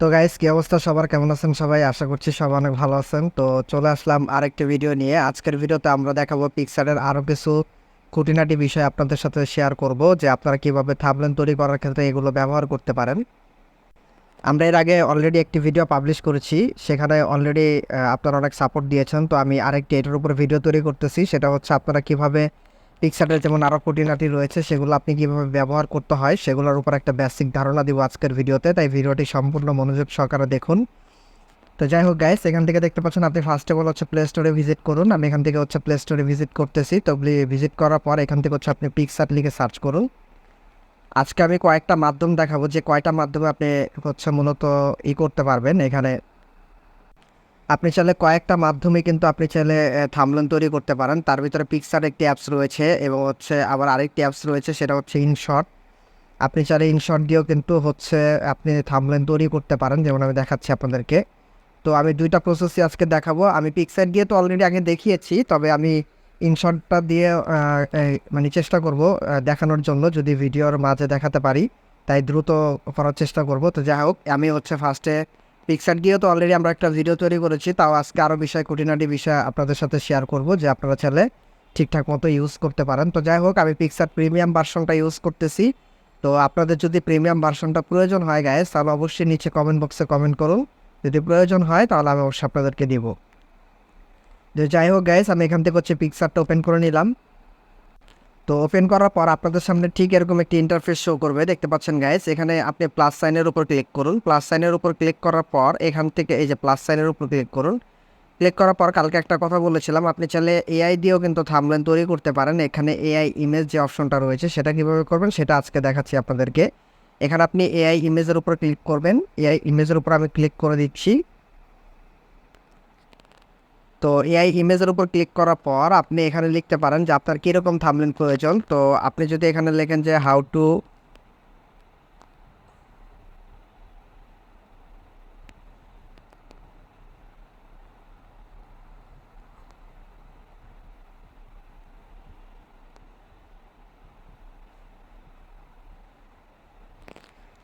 তো গাইস কি অবস্থা? সবার কেমন আছেন সবাই? আশা করছি সবাই অনেক ভালো আছেন। তো চলে আসলাম আরেকটি ভিডিও নিয়ে। আজকের ভিডিওতে আমরা দেখাবো পিকচারের আরও কিছু খুঁটিনাটি বিষয় আপনাদের সাথে শেয়ার করব, যে আপনারা কীভাবে থামলেন তৈরি করার ক্ষেত্রে এগুলো ব্যবহার করতে পারেন। আমরা এর আগে অলরেডি একটি ভিডিও পাবলিশ করেছি। সেখানে অলরেডি আপনারা অনেক সাপোর্ট দিয়েছেন। তো আমি আরেকটি এটার উপর ভিডিও তৈরি করতেছি। সেটা হচ্ছে আপনারা কীভাবে পিকচারের যেমন আরও খুঁটিনাটি রয়েছে, সেগুলো আপনি কীভাবে ব্যবহার করতে হয়, সেগুলোর উপর একটা বেসিক ধারণা দিব আজকের ভিডিওতে। তাই ভিডিওটি সম্পূর্ণ মনোযোগ সহকারে দেখুন। তো যাই হোক গাইস এখান থেকে দেখতে পাচ্ছেন আপনি ফার্স্ট অফ অল হচ্ছে প্লে স্টোরে ভিজিট করুন। আমি এখান থেকে হচ্ছে প্লে স্টোরে ভিজিট করতেছি। তো ভিজিট করার পর এখান থেকে হচ্ছে আপনি পিকচার লিখে সার্চ করুন। আজকে আমি কয়েকটা মাধ্যম দেখাবো। যে কয়টা মাধ্যমে আপনি হচ্ছে মূলত ই করতে পারবেন। এখানে আপনি চাইলে কয়েকটা মাধ্যমে কিন্তু আপনি চাইলে থামলেন তৈরি করতে পারেন। তার ভিতরে পিকচার একটি অ্যাপস রয়েছে এবং হচ্ছে আবার আরেকটি অ্যাপস রয়েছে, সেটা হচ্ছে ইনশট আপনি চাইলে ইনশট দিয়েও কিন্তু হচ্ছে আপনি থামলেন তৈরি করতে পারেন, যেমন আমি দেখাচ্ছি আপনাদেরকে। তো আমি দুইটা প্রসেসই আজকে দেখাবো। আমি পিকচার দিয়ে তো অলরেডি আগে দেখিয়েছি, তবে আমি ইনশটটা দিয়ে মানে চেষ্টা করব দেখানোর জন্য, যদি ভিডিওর মাঝে দেখাতে পারি, তাই দ্রুত করার চেষ্টা করব। তো যাই হোক, আমি হচ্ছে ফার্স্টে পিকচার দিয়েও তো অলরেডি আমরা একটা ভিডিও তৈরি করেছি, তাও আজকে আরও বিষয়, খুঁটিনাটি বিষয় আপনাদের সাথে শেয়ার করব যে আপনারা চাইলে ঠিকঠাক মতো ইউজ করতে পারেন। তো যাই হোক, আমি পিকচার প্রিমিয়াম ভার্সনটা ইউজ করতেছি। তো আপনাদের যদি প্রিমিয়াম ভার্সনটা প্রয়োজন হয় গায়ে তাহলে অবশ্যই নিচে কমেন্ট বক্সে কমেন্ট করুন। যদি প্রয়োজন হয়, তাহলে আমি অবশ্যই আপনাদেরকে দিব। তো যাই হোক গাইস আমি এখান থেকে হচ্ছে পিকচারটা ওপেন করে নিলাম। তো ওপেন করার পর আপনাদের সামনে ঠিক এরকম একটি ইন্টারফেস শো করবে। দেখতে পাচ্ছেন গাইস এখানে আপনি প্লাস সাইনের উপর ক্লিক করুন। প্লাস সাইনের উপর ক্লিক করার পর এখান থেকে এই যে প্লাস সাইনের উপর ক্লিক করুন। ক্লিক করার পর কালকে একটা কথা বলেছিলাম, আপনি চাইলে এআই দিয়েও কিন্তু থামলেন তৈরি করতে পারেন। এখানে এআই ইমেজ যে অপশনটা রয়েছে সেটা কীভাবে করবেন সেটা আজকে দেখাচ্ছি আপনাদেরকে। এখানে আপনি এআই ইমেজের উপর ক্লিক করবেন। এআই ইমেজের উপর আমি ক্লিক করে দিচ্ছি। তো এআই ইমেজের উপর ক্লিক করার পর আপনি এখানে লিখতে পারেন যে আপনার কীরকম থামলেন প্রয়োজন। তো আপনি যদি এখানে লেখেন যে হাউ টু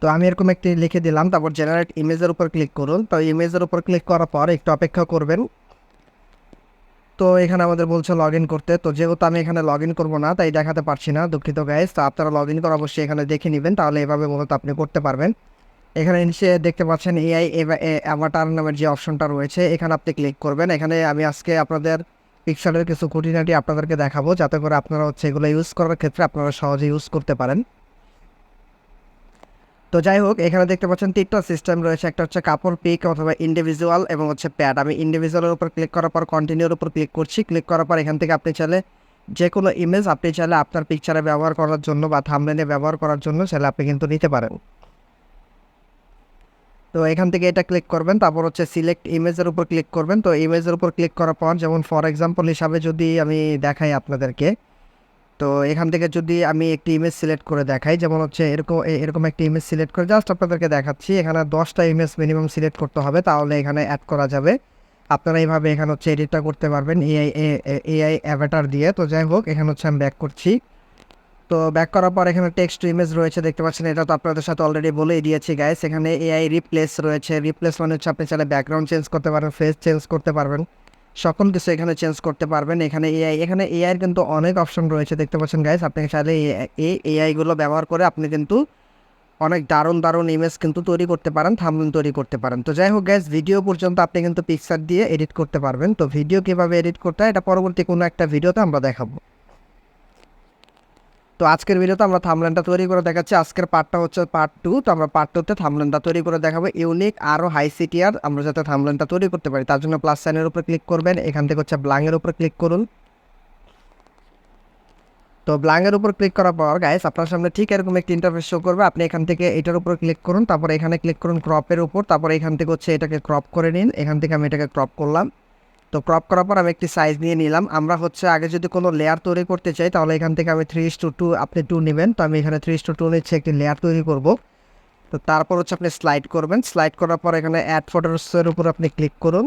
তো আমি এরকম একটি লিখে দিলাম, তারপর জেনারেট ইমেজের উপর ক্লিক করুন। তো ইমেজের উপর ক্লিক করার পর একটু অপেক্ষা করবেন। তো এখানে আমাদের বলছে লগ ইন করতে। তো যেহেতু আমি এখানে লগ ইন করব না, তাই দেখাতে পারছি না, দুঃখিত গাইজ তো আপনারা লগ ইন করে অবশ্যই এখানে দেখে নেবেন, তাহলে এভাবে মূলত আপনি করতে পারবেন। এখানে নিচে দেখতে পাচ্ছেন এআই অ্যাভাটার নামের যে অপশনটা রয়েছে, এখানে আপনি ক্লিক করবেন। এখানে আমি আজকে আপনাদের পিকচারের কিছু খুঁটিনাটি আপনাদেরকে দেখাবো, যাতে করে আপনারা হচ্ছে এগুলো ইউজ করার ক্ষেত্রে আপনারা সহজে ইউজ করতে পারেন। তো যাই হোক, এখানে দেখতে পাচ্ছেন তিনটা সিস্টেম রয়েছে। একটা হচ্ছে কাপড় পিক অথবা ইন্ডিভিজুয়াল এবং হচ্ছে প্যাড আমি ইন্ডিভিজুয়ালের উপর ক্লিক করার পর কন্টিনিউর উপর ক্লিক করছি। ক্লিক করার পর এখান থেকে আপনি চাইলে যে কোনো ইমেজ আপনি চাইলে আপনার পিকচারে ব্যবহার করার জন্য বা থামলেনে ব্যবহার করার জন্য চাইলে আপনি কিন্তু নিতে পারেন। তো এখান থেকে এটা ক্লিক করবেন, তারপর হচ্ছে সিলেক্ট ইমেজের উপর ক্লিক করবেন। তো ইমেজের উপর ক্লিক করার পর যেমন ফর এক্সাম্পল হিসাবে যদি আমি দেখাই আপনাদেরকে তো এখান থেকে যদি আমি একটি ইমেজ সিলেক্ট করে দেখাই, যেমন হচ্ছে এরকম এরকম একটি ইমেজ সিলেক্ট করে জাস্ট আপনাদেরকে দেখাচ্ছি, এখানে দশটা ইমেজ মিনিমাম সিলেক্ট করতে হবে, তাহলে এখানে অ্যাড করা যাবে। আপনারা এইভাবে এখানে হচ্ছে এডিটটা করতে পারবেন এআই এআই অ্যাভাটার দিয়ে। তো যাই হোক, এখানে হচ্ছে আমি ব্যাক করছি। তো ব্যাক করার পর এখানে টেক্সট ইমেজ রয়েছে, দেখতে পাচ্ছেন, এটা তো আপনাদের সাথে অলরেডি বলেই দিয়েছি গাইস এখানে এআই রিপ্লেস রয়েছে। রিপ্লেস মানে হচ্ছে আপনি চাইলে ব্যাকগ্রাউন্ড চেঞ্জ করতে পারবেন ফেস চেঞ্জ করতে পারবেন। সকল কিছু এখানে চেঞ্জ করতে পারবেন। এখানে এআই এখানে এআইয়ের কিন্তু অনেক অপশন রয়েছে, দেখতে পাচ্ছেন গাইজ আপনি চাইলে এই এআইগুলো ব্যবহার করে আপনি কিন্তু অনেক দারুণ দারুণ ইমেজ কিন্তু তৈরি করতে পারেন থামলিন তৈরি করতে পারেন। তো যাই হোক গ্যাস ভিডিও পর্যন্ত আপনি কিন্তু পিকচার দিয়ে এডিট করতে পারবেন। তো ভিডিও কীভাবে এডিট করতে হয়, এটা পরবর্তী কোনো একটা ভিডিওতে আমরা দেখাবো। তো আজকের ভিডিওতে আমরা থামলেনটা তৈরি করে দেখাচ্ছি। আজকের পার্টটা হচ্ছে পার্ট টু তো আমরা পার্ট টুতে থামলেনটা তৈরি করে দেখাবো। ইউনিক আরও হাই সিটিয়ার আমরা যাতে থামলেনটা তৈরি করতে পারি। তার জন্য প্লাস সাইনের উপর ক্লিক করবেন। এখান থেকে হচ্ছে ব্লাঙের উপর ক্লিক করুন। তো ব্লাঙের উপর ক্লিক করার পর গাইস আপনার সামনে ঠিক এরকম একটি ইন্টারফেস শো করবে। আপনি এখান থেকে এটার উপর ক্লিক করুন। তারপর এখানে ক্লিক করুন ক্রপের উপর। তারপর এখান থেকে হচ্ছে এটাকে ক্রপ করে নিন। এখান থেকে আমি এটাকে ক্রপ করলাম। তো ক্রপ করার পর আমি একটি সাইজ নিয়ে নিলাম। আমরা হচ্ছে আগে যদি কোনো লেয়ার তৈরি করতে চাই, তাহলে এখান থেকে আমি থ্রি টু টু আপনি টু নেবেন। তো আমি এখানে থ্রি টু টু নিচ্ছি, একটি লেয়ার তৈরি করব। তো তারপর হচ্ছে আপনি স্লাইড করবেন। স্লাইড করার পর এখানে অ্যাড ফটোসের উপর আপনি ক্লিক করুন।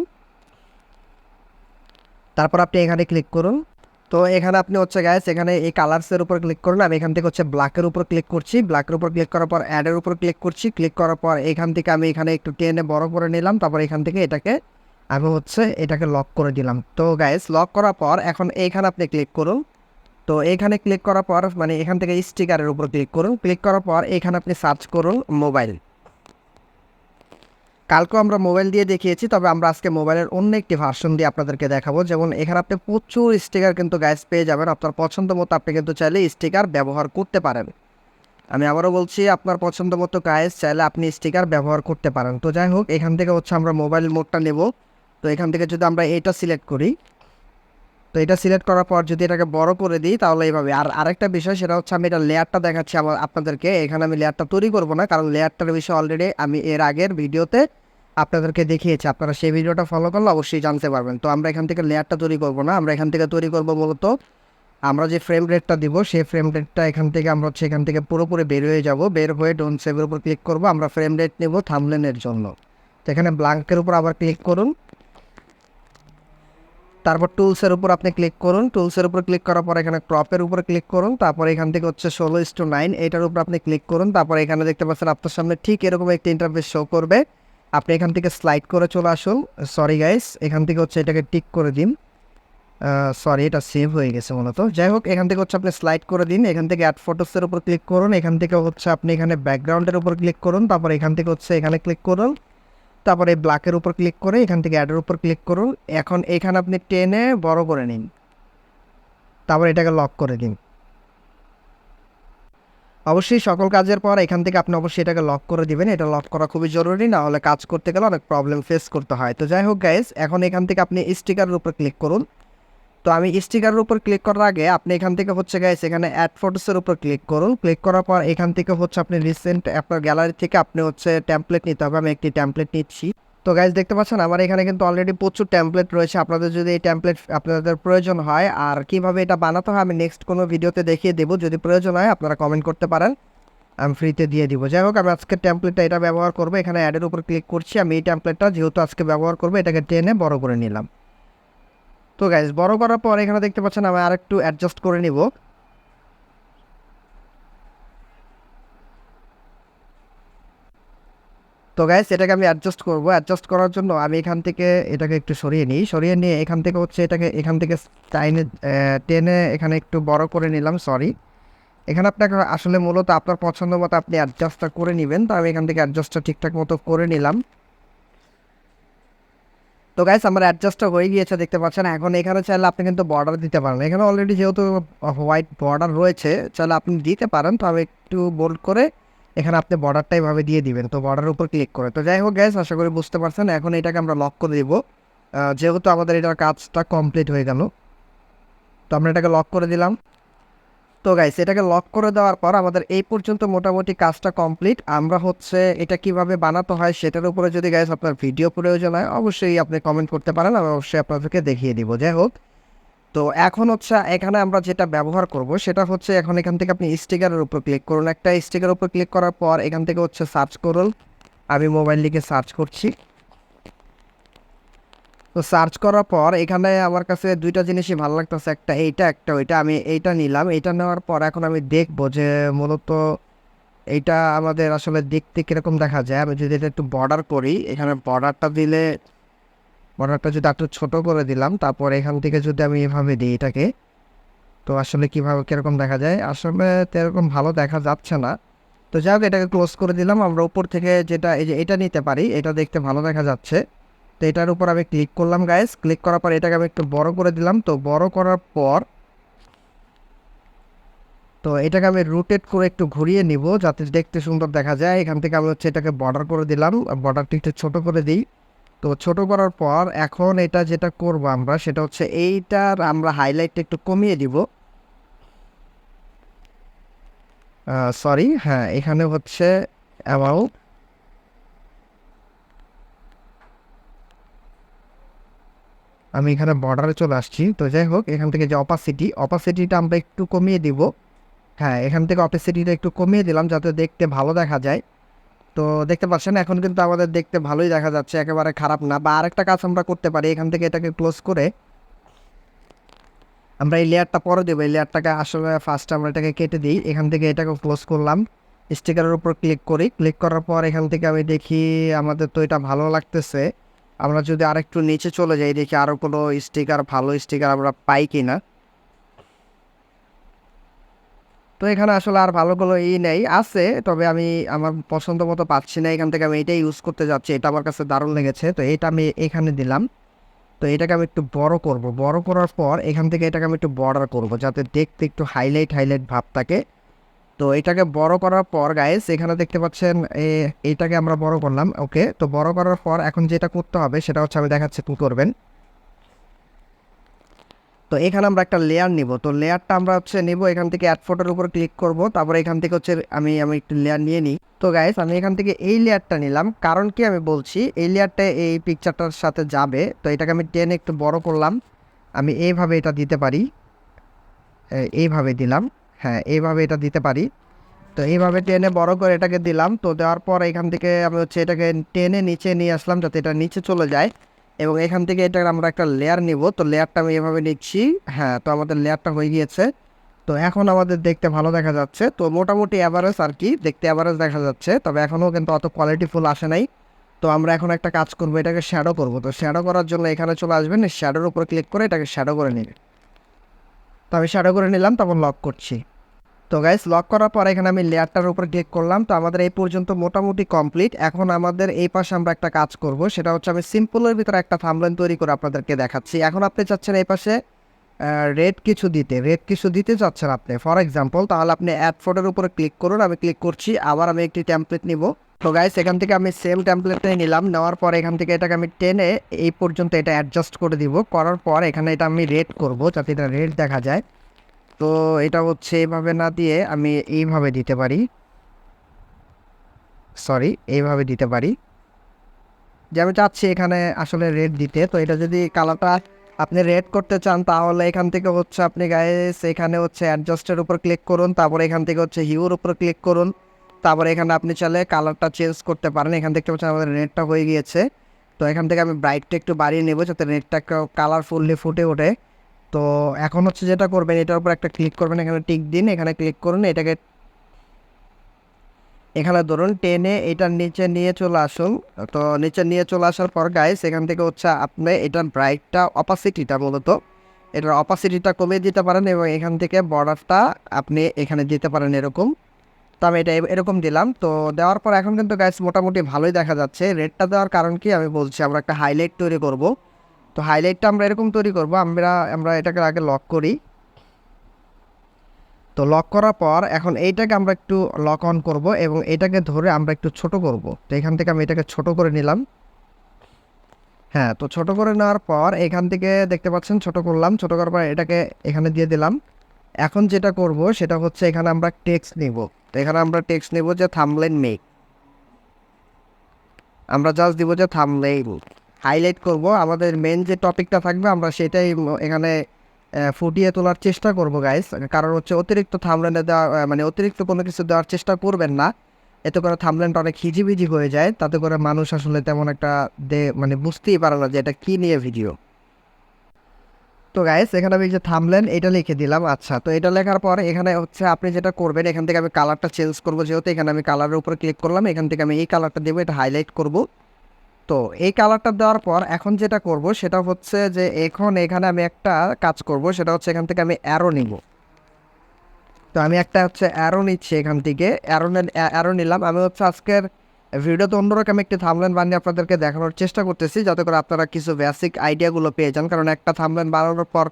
তারপর আপনি এখানে ক্লিক করুন। তো এখানে আপনি হচ্ছে গ্যাস এখানে এই কালার্সের উপর ক্লিক করুন। আমি এখান থেকে হচ্ছে ব্ল্যাকের উপর ক্লিক করছি। ব্ল্যাকের উপর ক্লিক করার পর অ্যাডের উপর ক্লিক করছি। ক্লিক করার পর এখান থেকে আমি এখানে একটু টেনে বড় করে নিলাম। তারপর এখান থেকে এটাকে আমি হচ্ছে এটাকে লক করে দিলাম। তো গ্যাস লক করার পর এখন এইখানে আপনি ক্লিক করুন। তো এখানে ক্লিক করার পর মানে এখান থেকে স্টিকারের উপর ক্লিক করুন। ক্লিক করার পর এখানে আপনি সার্চ করুন মোবাইল কালকে আমরা মোবাইল দিয়ে দেখিয়েছি, তবে আমরা আজকে মোবাইলের অন্য একটি ভার্সন দিয়ে আপনাদেরকে দেখাবো। যেমন এখানে আপনি প্রচুর স্টিকার কিন্তু গ্যাস পেয়ে যাবেন। আপনার পছন্দ মতো আপনি কিন্তু চাইলে স্টিকার ব্যবহার করতে পারেন। আমি আবারও বলছি, আপনার পছন্দ মতো গায়েস চাইলে আপনি স্টিকার ব্যবহার করতে পারেন। তো যাই হোক, এখান থেকে হচ্ছে আমরা মোবাইল মোডটা নেব। তো এখান থেকে যদি আমরা এটা সিলেক্ট করি, তো এটা সিলেক্ট করার পর যদি এটাকে বড় করে দিই, তাহলে এইভাবে। আর আরেকটা বিষয় সেটা হচ্ছে আমি এটা লেয়ারটা দেখাচ্ছি আমার, আপনাদেরকে। এখানে আমি লেয়ারটা তৈরি করব না, কারণ লেয়ারটার বিষয়ে অলরেডি আমি এর আগের ভিডিওতে আপনাদেরকে দেখিয়েছি। আপনারা সেই ভিডিওটা ফলো করলে অবশ্যই জানতে পারবেন। তো আমরা এখান থেকে লেয়ারটা তৈরি করব না, আমরা এখান থেকে তৈরি করব মূলত আমরা যে ফ্রেম রেটটা দিব, সেই ফ্রেম রেটটা এখান থেকে আমরা হচ্ছে এখান থেকে পুরোপুরি বের হয়ে যাব। বের হয়ে ডোন সেভের উপর ক্লিক করব, আমরা ফ্রেম রেট নেব থামলেনের জন্য। তো এখানে ব্লাঙ্কের উপর আবার ক্লিক করুন। তারপর টুলসের উপর আপনি ক্লিক করুন। টুলসের উপর ক্লিক করার পর এখানে ক্রপের উপর ক্লিক করুন। তারপর এখান থেকে হচ্ছে ষোলো ইস টু নাইন এটার উপর আপনি ক্লিক করুন। তারপর এখানে দেখতে পাচ্ছেন আপনার সামনে ঠিক এরকম একটি ইন্টারফেস শো করবে। আপনি এখান থেকে স্লাইড করে চলে আসুন। সরি গাইস এখান থেকে হচ্ছে এটাকে টিক করে দিন। সরি এটা সেভ হয়ে গেছে মূলত। যাই হোক, এখান থেকে হচ্ছে আপনি স্লাইড করে দিন। এখান থেকে অ্যাড ফটোসের উপর ক্লিক করুন। এখান থেকে হচ্ছে আপনি এখানে ব্যাকগ্রাউন্ডের উপর ক্লিক করুন। তারপর এখান থেকে হচ্ছে এখানে ক্লিক করুন। তারপরে ব্ল্যাকের উপর ক্লিক করে, এখান থেকে অ্যাডের উপর ক্লিক করুন। এখন এখানে আপনি টেনে বড় করে নিন। তারপর এটাকে লক করে দিন। অবশ্যই সকল কাজের পর এখান থেকে আপনি অবশ্যই এটাকে লক করে দিবেন। এটা লক করা খুবই জরুরি, না হলে কাজ করতে গেলে অনেক প্রবলেম ফেস করতে হয়। তো যাই হোক গাইজ এখন এখান থেকে আপনি স্টিকারের উপর ক্লিক করুন। তো আমি স্টিকারের উপর ক্লিক করার আগে আপনি এখান থেকে হচ্ছে গাইস এখানে অ্যাড ফটোসের উপর ক্লিক করুন। ক্লিক করার পর এখান থেকে হচ্ছে আপনি রিসেন্ট আপনার গ্যালারি থেকে আপনি হচ্ছে ট্যাম্পলেট নিতে হবে। আমি একটি ট্যাম্পলেট নিচ্ছি। তো গাইজ দেখতে পাচ্ছেন আমার এখানে কিন্তু অলরেডি প্রচুর ট্যাম্পলেট রয়েছে। আপনাদের যদি এই ট্যাম্পলেট আপনাদের প্রয়োজন হয় আর কীভাবে এটা বানাতে হয় আমি নেক্সট কোনো ভিডিওতে দেখিয়ে দেবো। যদি প্রয়োজন হয় আপনারা কমেন্ট করতে পারেন। আমি ফ্রিতে দিয়ে দিব। যাই হোক, আমি আজকে ট্যাম্পলেটটা এটা ব্যবহার করব। এখানে অ্যাডের উপর ক্লিক করছি। আমি এই ট্যাম্পলেটটা যেহেতু আজকে ব্যবহার করব, এটাকে টেনে বড় করে নিলাম। তো গাইজ বড় করার পর এখানে দেখতে পাচ্ছেন আমি আরেকটু অ্যাডজাস্ট করে নিব। তো গাইস এটাকে আমি অ্যাডজাস্ট করব। অ্যাডজাস্ট করার জন্য আমি এখান থেকে এটাকে একটু সরিয়ে নিই। সরিয়ে নিয়ে এখান থেকে হচ্ছে এটাকে এখান থেকে টাইনে টেনে এখানে একটু বড় করে নিলাম সরি এখানে আপনাকে আসলে মূলত আপনার পছন্দ মতো আপনি অ্যাডজাস্টটা করে নেবেন। তো আমি এখান থেকে অ্যাডজাস্টটা ঠিকঠাক মতো করে নিলাম। তো গাইস আমার অ্যাডজাস্টটা হয়ে গিয়েছে, দেখতে পাচ্ছেন। এখন এখানে চাইলে আপনি কিন্তু বর্ডার দিতে পারেন। এখানে অলরেডি যেহেতু হোয়াইট বর্ডার রয়েছে, চাইলে আপনি দিতে পারেন। তো আমি একটু বোল্ড করে এখানে আপনি বর্ডারটা এইভাবে দিয়ে দিবেন। তো বর্ডারের উপর ক্লিক করে। তো যাই হোক গ্যাস আশা করি বুঝতে পারছেন। এখন এটাকে আমরা লক করে দিব। যেহেতু আমাদের এটার কাজটা কমপ্লিট হয়ে গেল, তো আমরা এটাকে লক করে দিলাম। তো গাইস এটাকে লক করে দেওয়ার পর আমাদের এই পর্যন্ত মোটামুটি কাজটা কমপ্লিট আমরা হচ্ছে এটা কীভাবে বানাতে হয় সেটার উপরে যদি গাইস আপনার ভিডিও প্রয়োজন হয়, অবশ্যই আপনি কমেন্ট করতে পারেন, আমি অবশ্যই আপনাদেরকে দেখিয়ে দিব। যাই হোক, তো এখন হচ্ছে এখানে আমরা যেটা ব্যবহার করব সেটা হচ্ছে এখন এখান থেকে আপনি স্টিকারের উপর ক্লিক করুন। একটা স্টিকারের উপর ক্লিক করার পর এখান থেকে হচ্ছে সার্চ করুন। আমি মোবাইল লিখে সার্চ করছি। তো সার্চ করার পর এখানে আমার কাছে দুইটা জিনিসই ভালো লাগতেছে, একটা এইটা, একটা ওইটা। আমি এইটা নিলাম, এইটা নেওয়ার পর এখন আমি দেখব যে মূলত এইটা আমাদের আসলে দেখতে কীরকম দেখা যায়। আমি যদি এটা একটু বর্ডার করি, এখানে বর্ডারটা দিলে বর্ডারটা যদি একটু ছোট করে দিলাম, তারপর এখান থেকে যদি আমি এভাবে দিই এটাকে, তো আসলে কীভাবে কীরকম দেখা যায়? আসলে এরকম ভালো দেখা যাচ্ছে না। তো যাই হোক, এটাকে ক্লোজ করে দিলাম। আমরা উপর থেকে যেটা, এই যে এটা নিতে পারি, এটা দেখতে ভালো দেখা যাচ্ছে। তো এটার উপর আমি ক্লিক করলাম গাইস ক্লিক করার পর এটাকে আমি একটু বড় করে দিলাম। তো বড় করার পর তো এটাকে আমি রোটেট করে একটু ঘুরিয়ে নিব, যাতে দেখতে সুন্দর দেখা যায়। এখান থেকে আমি হচ্ছে এটাকে বর্ডার করে দিলাম। বর্ডারটি একটু ছোট করে দিই। তো ছোট করার পর এখন এটা যেটা করব আমরা, সেটা হচ্ছে এইটার আমরা হাইলাইটটা একটু কমিয়ে দিব। সরি হ্যাঁ এখানে হচ্ছে অ্যামাউন্ট আমি এখানে বর্ডারে চলে আসছি। তো যাই হোক, এখান থেকে যে অপাসিটি অপাসিটিটা আমরা একটু কমিয়ে দিব। হ্যাঁ এখান থেকে অপাসিটিটা একটু কমিয়ে দিলাম যাতে দেখতে ভালো দেখা যায়। তো দেখতে পাচ্ছেন, এখন কিন্তু আমাদের দেখতে ভালোই দেখা যাচ্ছে, একেবারে খারাপ না। বা আরেকটা কাজ আমরা করতে পারি, এখান থেকে এটাকে ক্লোজ করে আমরা এই লেয়ারটা পরে দেবো। এই লেয়ারটাকে আসলে ফার্স্ট আমরা এটাকে কেটে দিই। এখান থেকে এটাকে ক্লোজ করলাম। স্টিকারের উপর ক্লিক করি। ক্লিক করার পর এখান থেকে আমি দেখি আমাদের তো এটা ভালো লাগতেছে। আমরা যদি আরেকটু নিচে চলে যাই, দেখি আরও কোনো স্টিকার ভালো স্টিকার আমরা পাই কি না তো এখানে আসলে আর ভালো কোনো ই নেই, আছে, তবে আমি আমার পছন্দ মতো পাচ্ছি না, এখান থেকে আমি এটাই ইউজ করতে যাচ্ছি, এটা আমার কাছে দারুণ লেগেছে, তো এটা আমি এখানে দিলাম। তো এটাকে আমি একটু বড় করব, বড় করার পর এখান থেকে এটাকে আমি একটু বর্ডার করব, যাতে দেখতে একটু হাইলাইট হাইলাইট ভাব থাকে। তো এটাকে বড় করার পর গাইস এখানে দেখতে পাচ্ছেন, এ- এইটাকে আমরা বড় করলাম ওকে তো বড় করার পর এখন যেটা করতে হবে, সেটা হচ্ছে আমি দেখাচ্ছি, কি করবেন? তো এখানে আমরা একটা লেয়ার নিব, তো লেয়ারটা আমরা হচ্ছে নিব, এখান থেকে অ্যাড ফটোর উপর ক্লিক করব, তারপরে এখান থেকে হচ্ছে আমি আমি একটু লেয়ার নিয়ে নিই। তো গাইস আমি এখান থেকে এই লেয়ারটা নিলাম, কারণ কি আমি বলছি, এই লেয়ারটা এই পিকচারটার সাথে যাবে, তো এটাকে আমি টেনে একটু বড় করলাম, আমি এইভাবে এটা দিতে পারি এইভাবে দিলাম। হ্যাঁ এইভাবে এটা দিতে পারি। তো এইভাবে টেনে বড় করে এটাকে দিলাম। তো দেওয়ার পর এখান থেকে আমি হচ্ছে এটাকে টেনে নিচে নিয়ে আসলাম যাতে এটা নিচে চলে যায়। এবং এখান থেকে এটা আমরা একটা লেয়ার নিব। তো লেয়ারটা আমি এভাবে নিচ্ছি। হ্যাঁ তো আমাদের লেয়ারটা হয়ে গিয়েছে। তো এখন আমাদের দেখতে ভালো দেখা যাচ্ছে। তো মোটামুটি অ্যাভারেজ আর কি, দেখতে অ্যাভারেজ দেখা যাচ্ছে। তবে এখনও কিন্তু অত কোয়ালিটিফুল আসে নাই। তো আমরা এখন একটা কাজ করব, এটাকে শ্যাডো করব। তো শ্যাডো করার জন্য এখানে চলে আসবেন শ্যাডোর উপর ক্লিক করে এটাকে শ্যাডো করে নিন তো আমি শ্যাডো করে নিলাম তখন লক করছি। তো গাইস লক করার পর এখানে আমি লেয়ারটার উপর ক্লিক করলাম, তো আমাদের এই পর্যন্ত মোটামুটি কমপ্লিট এখন আমাদের এই পাশে আমরা একটা কাজ করব, সেটা হচ্ছে আমি সিম্পলের ভিতরে একটা থামলেন তৈরি করে আপনাদেরকে দেখাচ্ছি। এখন আপনি চাচ্ছেন এই পাশে রেড কিছু দিতে রেড কিছু দিতে চাচ্ছেন আপনি। ফর এক্সাম্পল তাহলে আপনি অ্যাড ফটোর উপরে ক্লিক করুন, আমি ক্লিক করছি, আবার আমি একটি টেমপ্লেট নিব। তো গাইস এখান থেকে আমি সেম টেমপ্লেটটাই নিলাম, নেওয়ার পর এখান থেকে এটাকে আমি টেনে এই পর্যন্ত এটা অ্যাডজাস্ট করে দিব। করার পর এখানে এটা আমি রেড করব, যাতে এটা রেড দেখা যায়। তো এটা হচ্ছে এইভাবে না দিয়ে আমি এইভাবে দিতে পারি। সরি এইভাবে দিতে পারি। যে আমি চাচ্ছি এখানে আসলে রেড দিতে, তো এটা যদি কালারটা আপনি রেড করতে চান, তাহলে এখান থেকে হচ্ছে আপনি গাইস এখানে হচ্ছে অ্যাডজাস্টের উপর ক্লিক করুন, তারপরে এখান থেকে হচ্ছে হিউর উপর ক্লিক করুন, তারপরে এখানে আপনি চাইলে কালারটা চেঞ্জ করতে পারেন, এখান থেকে হচ্ছে আমাদের রেডটা হয়ে গিয়েছে। তো এখান থেকে আমি ব্রাইটটা একটু বাড়িয়ে নেব, যাতে রেডটা কালারফুললি ফুটে ওঠে। তো এখন হচ্ছে যেটা করবেন, এটার উপর একটা ক্লিক করবেন, এখানে টিক দিন, এখানে ক্লিক করুন, এটাকে এখানে ধরুন টেনে এটার নিচে নিয়ে চলে আসুন। তো নিচে নিয়ে চলে আসার পর গাইস এখান থেকে হচ্ছে আপনি এটার ব্রাইটটা অপাসিটিটা মূলত, এটার অপাসিটিটা কমিয়ে দিতে পারেন এবং এখান থেকে বর্ডারটা আপনি এখানে দিতে পারেন এরকম। তো আমি এটা এরকম দিলাম। তো দেওয়ার পর এখন কিন্তু গাইস মোটামুটি ভালোই দেখা যাচ্ছে। রেডটা দেওয়ার কারণ কি আমি বলছি, আমরা একটা হাইলাইট তৈরি করব। তো হাইলাইটটা আমরা এরকম তৈরি করব, আমরা আমরা এটাকে আগে লক করি। তো লক করার পর এখন এইটাকে আমরা একটু লক অন করব এবং এটাকে ধরে আমরা একটু ছোট করব। তো এখান থেকে আমি এটাকে ছোট করে নিলাম। হ্যাঁ তো ছোট করে নেওয়ার পর এখান থেকে দেখতে পাচ্ছেন ছোট করলাম। ছোট করার পর এটাকে এখানে দিয়ে দিলাম। এখন যেটা করব সেটা হচ্ছে এখানে আমরা টেক্সট নিব। তো এখানে আমরা টেক্সট নিব যে থামলেন মেক আমরা জাস্ট দিব যে থামলেন হাইলাইট করব। আমাদের মেন যে টপিকটা থাকবে, আমরা সেটাই এখানে ফুটিয়ে তোলার চেষ্টা করব গাইস কারণ হচ্ছে অতিরিক্ত থামলেনে দেওয়া মানে অতিরিক্ত কোনো কিছু দেওয়ার চেষ্টা করবেন না। এতে করে থামলেনটা অনেক হিজিবিজি হয়ে যায়। তাতে করে মানুষ আসলে তেমন একটা দে মানে বুঝতেই পারে না যে এটা কী নিয়ে ভিডিও তো গাইস এখানে আমি যে থামলেন এটা লিখে দিলাম। আচ্ছা তো এটা লেখার পর এখানে হচ্ছে আপনি যেটা করবেন, এখান থেকে আমি কালারটা চেঞ্জ করব। যেহেতু এখানে আমি কালারের উপরে ক্লিক করলাম, এখান থেকে আমি এই কালারটা দেবো, এটা হাইলাইট করব। তো এই কালারটা দেওয়ার পর এখন যেটা করব সেটা হচ্ছে যে এখন এখানে আমি একটা কাজ করব, সেটা হচ্ছে এখান থেকে আমি অ্যারো নিব। তো আমি একটা হচ্ছে অ্যারো নিচ্ছি এখান থেকে। অ্যারো অ্যারো নিলাম। আমি হচ্ছে আজকের ভিডিওতে অন্যরকম একটি থামলেন বানিয়ে আপনাদেরকে দেখানোর চেষ্টা করতেছি, যাতে করে আপনারা কিছু বেসিক আইডিয়াগুলো পেয়ে যান। কারণ একটা থামলেন বানানোর পর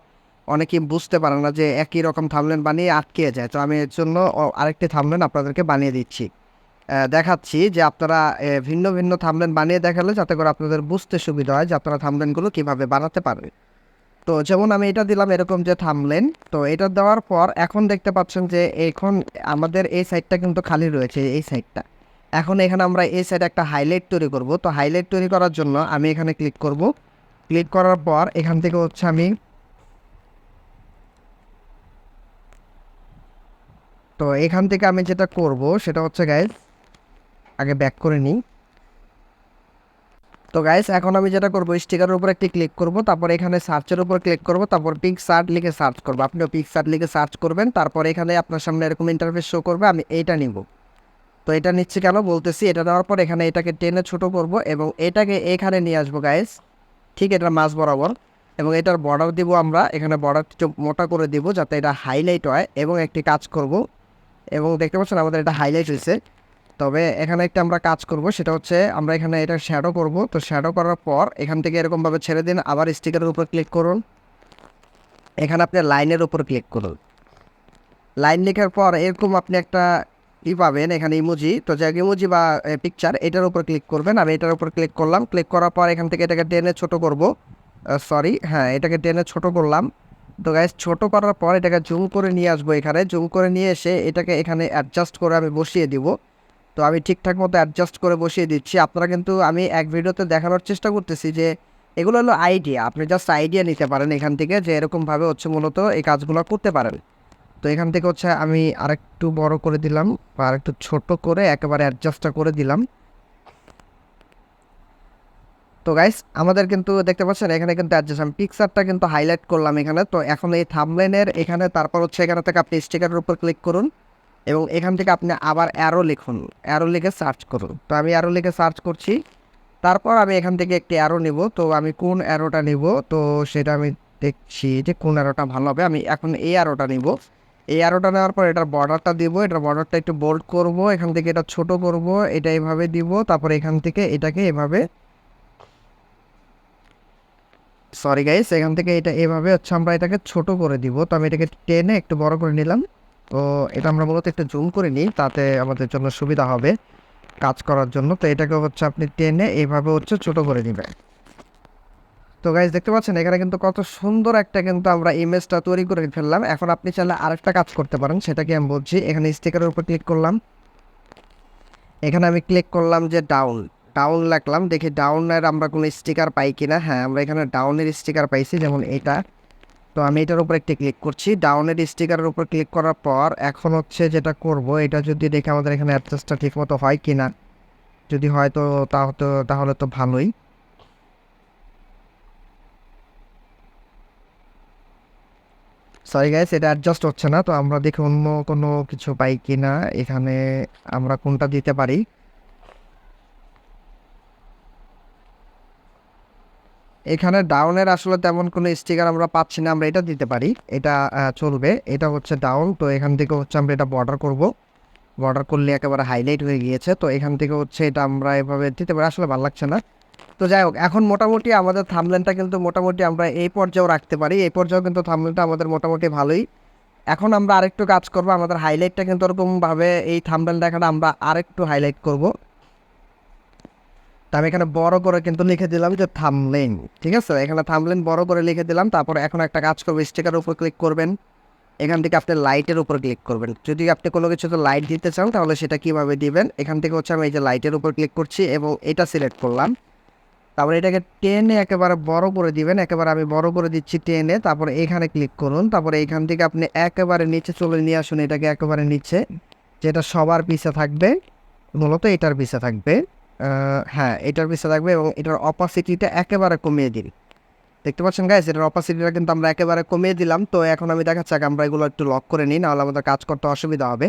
অনেকেই বুঝতে পারে না যে একই রকম থামলেন বানিয়ে আটকে যায়। তো আমি এর জন্য আরেকটি থামলেন আপনাদেরকে বানিয়ে দিচ্ছি। দেখাচ্ছি যে আপনারা ভিন্ন ভিন্ন থামলেন বানিয়ে দেখালে যাতে করে আপনাদের বুঝতে সুবিধা হয় যে আপনারা থামলেনগুলো কীভাবে বানাতে পারবেন তো যেমন আমি এটা দিলাম এরকম যে থামলেন, তো এটা দেওয়ার পর এখন দেখতে পাচ্ছেন যে এখন আমাদের এই সাইডটা কিন্তু খালি রয়েছে, এই সাইডটা। এখন এখানে আমরা এই সাইডে একটা হাইলাইট তৈরি করব। তো হাইলাইট তৈরি করার জন্য আমি এখানে ক্লিক করব। ক্লিক করার পর এখান থেকে হচ্ছে আমি তো এখান থেকে আমি যেটা করব সেটা হচ্ছে গাইজ আগে ব্যাক করে নিই। তো গাইস এখন আমি যেটা করব স্টিকারের উপর একটি ক্লিক করব, তারপর এখানে সার্চের উপর ক্লিক করব, তারপর পিক সার্ট লিখে সার্চ করব। আপনিও পিক সার্ট লিখে সার্চ করবেন, তারপর এখানে আপনার সামনে এরকম ইন্টারফেস শো করবে, আমি এইটা নিব। তো এটা নিচ্ছি কেন? বলতেছি, এটা দেওয়ার পর এখানে এটাকে টেনে ছোট করব এবং এটাকে এখানে নিয়ে আসব গাইস ঠিক এটা মাছ বরাবর। এবং এটার বর্ডার দিব আমরা, এখানে বর্ডার মোটা করে দিব, যাতে এটা হাইলাইট হয় এবং একটি কাজ করব। এবং দেখতে পাচ্ছেন আমাদের এটা হাইলাইট হয়েছে। তবে এখানে একটা আমরা কাজ করব, সেটা হচ্ছে আমরা এখানে এটা শ্যাডো করব। তো শ্যাডো করার পর এখান থেকে এরকমভাবে ছেড়ে দিন, আবার স্টিকারের উপর ক্লিক করুন। এখানে আপনি লাইনের উপর ক্লিক করুন। লাইন লেখার পর এরকম আপনি একটা ই পাবেন, এখানে ইমোজি তো যাই ইমোজি বা পিকচার এটার উপর ক্লিক করবেন। আমি এটার উপর ক্লিক করলাম। ক্লিক করার পর এখান থেকে এটাকে টেনে ছোট করব। সরি হ্যাঁ এটাকে টেনে ছোট করলাম। তো গাইজ ছোট করার পর এটাকে জুম করে নিয়ে আসব এখানে। জুম করে নিয়ে এসে এটাকে এখানে অ্যাডজাস্ট করে আমি বসিয়ে দিব। তো আমি ঠিকঠাক মতো অ্যাডজাস্ট করে বসিয়ে দিচ্ছি। আপনারা কিন্তু আমি এক ভিডিওতে দেখানোর চেষ্টা করতেছি যে এগুলো হলো আইডিয়া আপনি জাস্ট আইডিয়া নিতে পারেন এখান থেকে যে এরকমভাবে হচ্ছে মূলত এই কাজগুলো করতে পারেন। তো এখান থেকে হচ্ছে আমি আরেকটু বড় করে দিলাম বা আরেকটু ছোট করে একেবারে অ্যাডজাস্টটা করে দিলাম। তো গাইস আমাদের কিন্তু দেখতে পাচ্ছেন এখানে কিন্তু অ্যাডজাস্ট আমি পিকচারটা কিন্তু হাইলাইট করলাম এখানে। তো এখন এই থামলাইনের এখানে, তারপর হচ্ছে এখানে থেকে আপনি স্টিকারের উপর ক্লিক করুন। এবং এখান থেকে আপনি আবার অ্যারো লিখুন অ্যারো লিখে সার্চ করুন। তো আমি অ্যারো লিখে সার্চ করছি, তারপর আমি এখান থেকে একটি অ্যারো নেব। তো আমি কোন অ্যারোটা নেব? তো সেটা আমি দেখছি যে কোন অ্যারোটা ভালো হবে। আমি এখন এই অ্যারোটা নেব। এই অ্যারোটা নেওয়ার পর এটার বর্ডারটা দিব। এটার বর্ডারটা একটু বোল্ড করব। এখান থেকে এটা ছোট করব। এটা এভাবে দিব। তারপর এখান থেকে এটাকে এভাবে সরি গাইস এখান থেকে এটা এভাবে হচ্ছে আমরা এটাকে ছোট করে দিব। তো আমি এটাকে টেনে একটু বড় করে নিলাম। তো এটা আমরা মূলত একটু জুম করে নিই, তাতে আমাদের জন্য সুবিধা হবে কাজ করার জন্য। তো এটাকে হচ্ছে আপনি টেনে এইভাবে হচ্ছে ছোট করে নেবেন তো গাইজ দেখতে পাচ্ছেন, এখানে কিন্তু কত সুন্দর একটা কিন্তু আমরা ইমেজটা তৈরি করে ফেললাম। এখন আপনি চাইলে আরেকটা কাজ করতে পারেন সেটা কি আমি বলছি, এখানে স্টিকারের উপর ক্লিক করলাম। এখানে আমি ক্লিক করলাম যে ডাউন ডাউন লাগলাম দেখি ডাউনের আমরা কোনো স্টিকার পাই কিনা। হ্যাঁ আমরা এখানে ডাউনের স্টিকার পাইছি, যেমন এটা। তো আমি এটার উপর একটি ক্লিক করছি। ডাউনের স্টিকারের উপর ক্লিক করার পর এখন হচ্ছে যেটা করব, এটা যদি দেখে আমাদের এখানে অ্যাডজাস্টটা ঠিক মতো হয় কি না যদি হয় তো তাহলে তো ভালোই। সরি গাইস এটা অ্যাডজাস্ট হচ্ছে না, তো আমরা দেখি অন্য কোনো কিছু পাই কি না এখানে আমরা কোনটা দিতে পারি? এখানে ডাউনের আসলে তেমন কোনো স্টিকার আমরা পাচ্ছি না, আমরা এটা দিতে পারি। এটা চলবে। এটা হচ্ছে ডাউন তো এখান থেকে হচ্ছে আমরা এটা বর্ডার করব। বর্ডার করলে একেবারে হাইলাইট হয়ে গিয়েছে, তো এখান থেকে হচ্ছে এটা আমরা এভাবে দিতে পারি। আসলে ভালো লাগছে না। তো যাই হোক, এখন মোটামুটি আমাদের থামলেনটা কিন্তু মোটামুটি আমরা এই পর্যায়েও রাখতে পারি। এই পর্যায়েও কিন্তু থামলেনটা আমাদের মোটামুটি ভালোই। এখন আমরা আরেকটু কাজ করব। আমাদের হাইলাইটটা কিন্তু ওরকমভাবে এই থামলেন দেখাটা আমরা আরেকটু হাইলাইট করব। তা আমি এখানে বড় করে কিন্তু লিখে দিলাম যে থামলেন ঠিক আছে? এখানে থামলেন বড় করে লিখে দিলাম, তারপর এখন একটা কাজ করব স্টিকারের উপর ক্লিক করবেন। এখান থেকে আপনি লাইটের উপর ক্লিক করবেন। যদি আপনি কোনো কিছুতে লাইট দিতে চান, তাহলে সেটা কীভাবে দিবেন? এখান থেকে হচ্ছে আমি এই যে লাইটের উপর ক্লিক করছি এবং এটা সিলেক্ট করলাম। তারপরে এটাকে টেনে একেবারে বড় করে দিবেন। একেবারে আমি বড় করে দিচ্ছি টেনে, তারপরে এখানে ক্লিক করুন। তারপরে এখান থেকে আপনি একেবারে নিচে চলে নিয়ে আসুন, এটাকে একেবারে নিচে, যেটা সবার পিছে থাকবে, মূলত এটার পিছে থাকবে। হ্যাঁ এটার পিছে থাকবে এবং এটার অপাসিটিটা একেবারে কমিয়ে দিন দেখতে পাচ্ছেন গাইস এটার অপাসিটিটা কিন্তু আমরা একেবারে কমিয়ে দিলাম। তো এখন আমি দেখাচ্ছি আমরা এগুলো একটু লক করে নিই, নাহলে আমাদের কাজ করতে অসুবিধা হবে।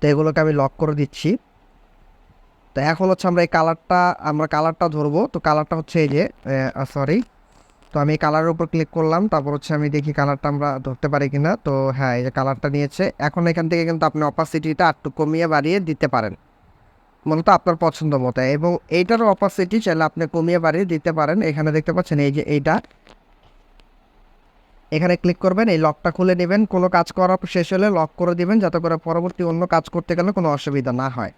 তো এগুলোকে আমি লক করে দিচ্ছি। তো এখন হচ্ছে আমরা এই কালারটা আমরা কালারটা ধরবো। তো কালারটা হচ্ছে এই যে সরি তো আমি কালারের উপর ক্লিক করলাম, তারপর হচ্ছে আমি দেখি কালারটা আমরা ধরতে পারি কিনা। তো হ্যাঁ এই যে কালারটা নিয়েছে। এখন এখান থেকে কিন্তু আপনি অপাসিটিটা একটু কমিয়ে বাড়িয়ে দিতে পারেন। মূলত আপনার পছন্দ মতো। এবং এইটারও অপাসিটি চাইলে আপনি কমিয়ে বাড়িয়ে দিতে পারেন। এখানে দেখতে পাচ্ছেন এই যে এইটা। এখানে ক্লিক করবেন, এই লকটা খুলে নেবেন। কোনো কাজ করা শেষ হলে লক করে দিবেন, যাতে করে পরবর্তী অন্য কাজ করতে গেলে কোনো অসুবিধা না হয়।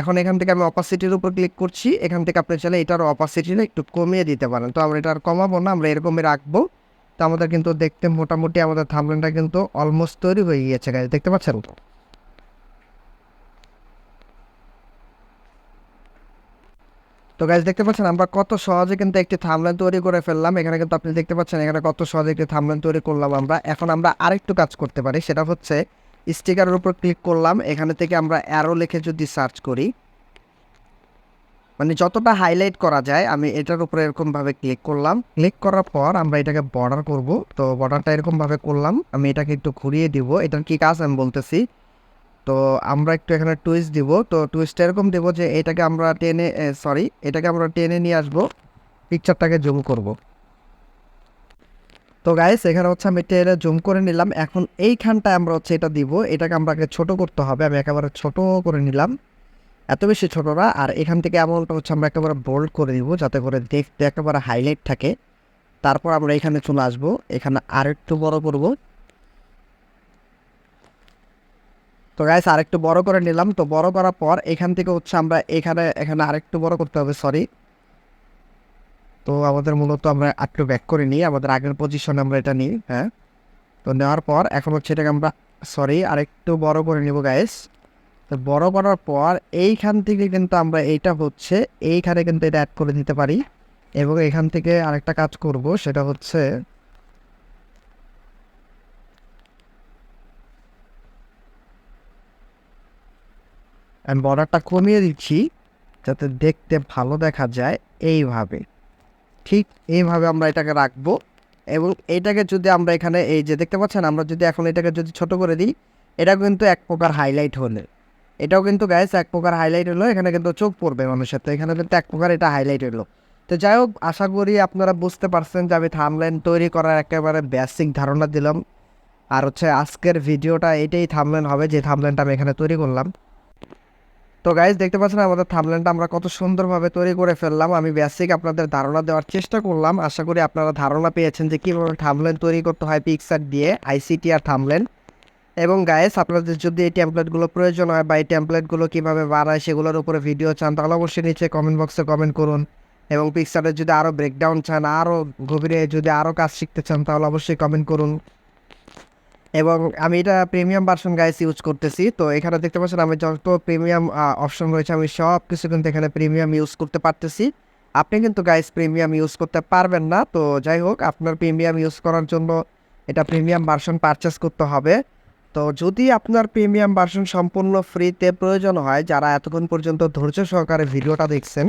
এখন এখান থেকে আমি অপাসিটির উপর ক্লিক করছি, এখান থেকে আপনি চাইলে এটার অপাসিটিটা একটু কমিয়ে দিতে পারেন। তো আমরা এটা আর কমাবো না, আমরা এরকমই রাখব। তো আমাদের কিন্তু দেখতে মোটামুটি আমাদের থামলেনটা কিন্তু অলমোস্ট তৈরি হয়ে গিয়েছে গাইজ দেখতে পাচ্ছেন? তো গাছ দেখতে পাচ্ছেন, আমরা কত সহজে কিন্তু একটি থামলেন তৈরি করে ফেললাম। এখানে কিন্তু আপনি দেখতে পাচ্ছেন, এখানে কত সহজে একটি থামলেন তৈরি করলাম আমরা। এখন আমরা আরেকটু কাজ করতে পারি, সেটা হচ্ছে স্টিকারের উপর ক্লিক করলাম, এখানে থেকে আমরা অ্যারো লিখে যদি সার্চ করি মানে যতটা হাইলাইট করা যায়, আমি এটার উপরে এরকমভাবে ক্লিক করলাম। ক্লিক করার পর আমরা এটাকে বর্ডার করব। তো বর্ডারটা এরকমভাবে করলাম, আমি এটাকে একটু ঘুরিয়ে দিব। এটার কি কাজ আমি বলতেছি? তো আমরা একটু এখানে টুইস্ট দিব। তো টুইস্ট এরকম দেবো যে এটাকে আমরা টেনে সরি এটাকে আমরা টেনে নিয়ে আসব পিকচারটাকে জুম করব। তো গাইস এখানে হচ্ছে আমি টেনে জুম করে নিলাম। এখন এইখানটায় আমরা হচ্ছে এটা দিব। এটাকে আমরা আগে ছোটো করতে হবে। আমি একেবারে ছোট করে নিলাম। এত বেশি ছোটো না। আর এখান থেকে এমনটা হচ্ছে আমরা একেবারে বোল্ড করে দিব যাতে করে দেখতে একেবারে হাইলাইট থাকে। তারপর আমরা এখানে চলে আসব। এখানে আরেকটু বড় করব। তো গাইস আরেকটু বড় করে নিলাম। তো বড় করার পর এখান থেকে হচ্ছে আমরা এখানে এখানে আরেকটু বড় করতে হবে সরি তো আমাদের মূলত আমরা একটু ব্যাক করে নিই, আমাদের আগের পজিশনে আমরা এটা নিই হ্যাঁ? তো নেওয়ার পর, এখন হচ্ছে এটাকে আমরা সরি আরেকটু বড় করে নিব গাইস তো বড় করার পর, এইখান থেকে কিন্তু আমরা এইটা হচ্ছে, এইখানে কিন্তু এটা অ্যাড করে দিতে পারি। এবং এখান থেকে আরেকটা কাজ করব, সেটা হচ্ছে, আমি বর্ডারটা কমিয়ে দিচ্ছি, যাতে দেখতে ভালো দেখা যায়, এইভাবে। ঠিক এইভাবে আমরা এটাকে রাখব এবং এটাকে যদি আমরা এখানে এই যে দেখতে পাচ্ছেন, আমরা যদি এখন এটাকে যদি ছোট করে দিই, এটা কিন্তু এক প্রকার হাইলাইট হলে। এটাও কিন্তু গ্যাস এক প্রকার হাইলাইট হলো, এখানে কিন্তু চোখ পড়বে মানুষের, তো এখানে কিন্তু এক প্রকার এটা হাইলাইট হলো। তো যাই হোক, আশা করি আপনারা বুঝতে পারছেন যে আমি থামলাইন তৈরি করার একেবারে বেসিক ধারণা দিলাম। আর হচ্ছে আজকের ভিডিওটা এটাই থামলেন হবে, যে থামলেনটা আমি এখানে তৈরি করলাম। তো গাইজ দেখতে পাচ্ছেন আমাদের থামলেনটা আমরা কত সুন্দরভাবে তৈরি করে ফেললাম। আমি বেসিক আপনাদের ধারণা দেওয়ার চেষ্টা করলাম। আশা করি আপনারা ধারণা পেয়েছেন যে কীভাবে থামলেন তৈরি করতে হয় পিকচার দিয়ে আইসিটি আর থামলেন এবং গায়েস আপনাদের যদি এই টেমপ্লেটগুলো প্রয়োজন হয় বা এই টেমপ্লেটগুলো কীভাবে বাড়ায় সেগুলোর উপরে ভিডিও চান, তাহলে অবশ্যই নিচে কমেন্ট বক্সে কমেন্ট করুন। এবং পিকচারের যদি আরও ব্রেকডাউন চান আরও গভীরে যদি আরও কাজ শিখতে চান, তাহলে অবশ্যই কমেন্ট করুন। এবং আমি এটা প্রিমিয়াম ভার্সন গাইস ইউজ করতেছি। তো এখানে দেখতে পাচ্ছেন আমি যত প্রিমিয়াম অপশন রয়েছে, আমি সব কিছু কিন্তু এখানে প্রিমিয়াম ইউজ করতে পারতেছি। আপনি কিন্তু গাইস প্রিমিয়াম ইউজ করতে পারবেন না। তো যাই হোক, আপনার প্রিমিয়াম ইউজ করার জন্য এটা প্রিমিয়াম ভার্সন পারচেস করতে হবে। তো যদি আপনার প্রিমিয়াম ভার্সন সম্পূর্ণ ফ্রিতে প্রয়োজন হয়, যারা এতক্ষণ পর্যন্ত ধৈর্য সহকারে ভিডিওটা দেখছেন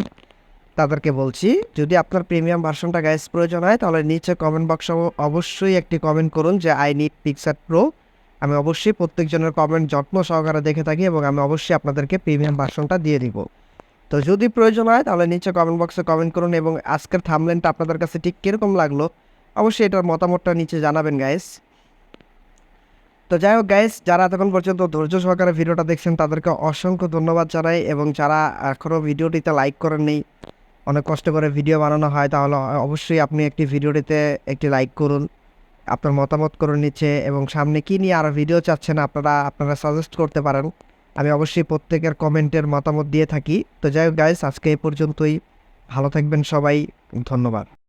তাদেরকে বলছি, যদি আপনার প্রিমিয়াম ভার্সনটা গ্যাস প্রয়োজন হয়, তাহলে নিচে কমেন্ট বক্সে অবশ্যই একটি কমেন্ট করুন যে আই নিড পিকচার প্রো আমি অবশ্যই প্রত্যেকজনের কমেন্ট যত্ন সহকারে দেখে থাকি এবং আমি অবশ্যই আপনাদেরকে প্রিমিয়াম ভার্সনটা দিয়ে দিব। তো যদি প্রয়োজন হয়, তাহলে নিচে কমেন্ট বক্সে কমেন্ট করুন এবং আজকের থামলেনটা আপনাদের কাছে ঠিক কীরকম লাগল, অবশ্যই এটার মতামতটা নিচে জানাবেন গাইস তো যাই হোক গাইস যারা এতক্ষণ পর্যন্ত ধৈর্য সহকারে ভিডিওটা দেখছেন, তাদেরকে অসংখ্য ধন্যবাদ জানাই এবং যারা এখনও ভিডিওটিতে লাইক করেননি অনেক কষ্ট করে ভিডিও বানানো হয়, তাহলে অবশ্যই আপনি একটি ভিডিওটিতে একটি লাইক করুন, আপনার মতামত করে নিচ্ছে এবং সামনে কী নিয়ে আরও ভিডিও চাচ্ছেন আপনারা আপনারা সাজেস্ট করতে পারেন। আমি অবশ্যই প্রত্যেকের কমেন্টের মতামত দিয়ে থাকি। তো যাই হোক গাইস আজকে এ পর্যন্তই। ভালো থাকবেন সবাই, ধন্যবাদ।